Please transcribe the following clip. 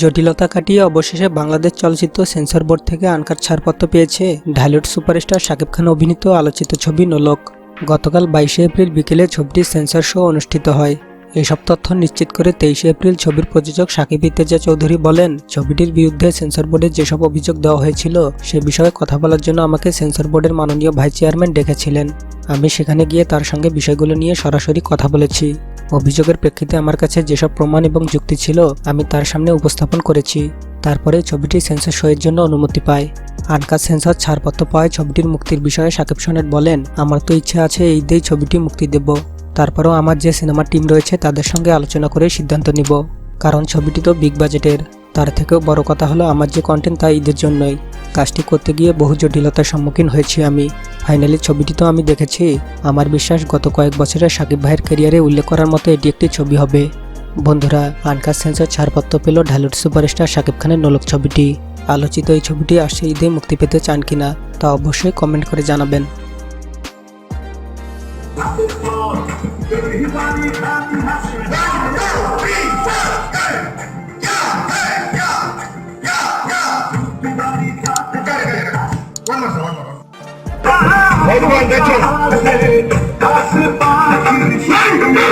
জটিলতা কাটিয়ে অবশেষে বাংলাদেশ চলচ্চিত্র সেন্সর বোর্ড থেকে আনকার ছাড়পত্র পেয়েছে ঢালিউড সুপারস্টার শাকিব খান অভিনীত আলোচিত ছবি নোলক। গতকাল বাইশে এপ্রিল বিকেলে ছবিটির সেন্সর শো অনুষ্ঠিত হয়। এসব তথ্য নিশ্চিত করে তেইশে এপ্রিল ছবির প্রযোজক সাকিব ইতেজা চৌধুরী বলেন, ছবিটির বিরুদ্ধে সেন্সর বোর্ডে যেসব অভিযোগ দেওয়া হয়েছিল, সে বিষয়ে কথা বলার জন্য আমাকে সেন্সর বোর্ডের মাননীয় ভাইস চেয়ারম্যান ডেকেছিলেন। আমি সেখানে গিয়ে তার সঙ্গে বিষয়গুলো নিয়ে সরাসরি কথা বলেছি। অভিযোগের প্রেক্ষিতে আমার কাছে যেসব প্রমাণ এবং যুক্তি ছিল, আমি তার সামনে উপস্থাপন করেছি। তারপরে ছবিটি সেন্সর শোয়ের জন্য অনুমতি পায়। আনকা সেন্সর ছাড়পত্র পায় ছবিটির মুক্তির বিষয়ে সাকিব সনেট বলেন, আমার তো ইচ্ছে আছে এই দিয়েই ছবিটি মুক্তি দেব। তারপরেও আমার যে সিনেমার টিম রয়েছে তাদের সঙ্গে আলোচনা করে সিদ্ধান্ত নিব। কারণ ছবিটি তো বিগ বাজেটের তার থেকেও বড় কথা হলো আমার যে কন্টেন্ট তা ঈদের জন্যই কাজটি করতে গিয়ে বহু জটিলতার সম্মুখীন হয়েছি আমি ফাইনালি ছবিটি তো আমি দেখেছি আমার বিশ্বাস গত কয়েক বছরের সাকিব ভাইয়ের ক্যারিয়ারে উল্লেখ করার মতো এটি একটি ছবি হবে বন্ধুরা আনকার সেন্সর ছাড়পত্র পেল ঢালিউড সুপারস্টার সাকিব খানের নোলক ছবিটি আলোচিত এই ছবিটি আসছে ঈদে মুক্তি পেতে চান কিনা তা অবশ্যই কমেন্ট করে জানাবেন Hold on, that's it.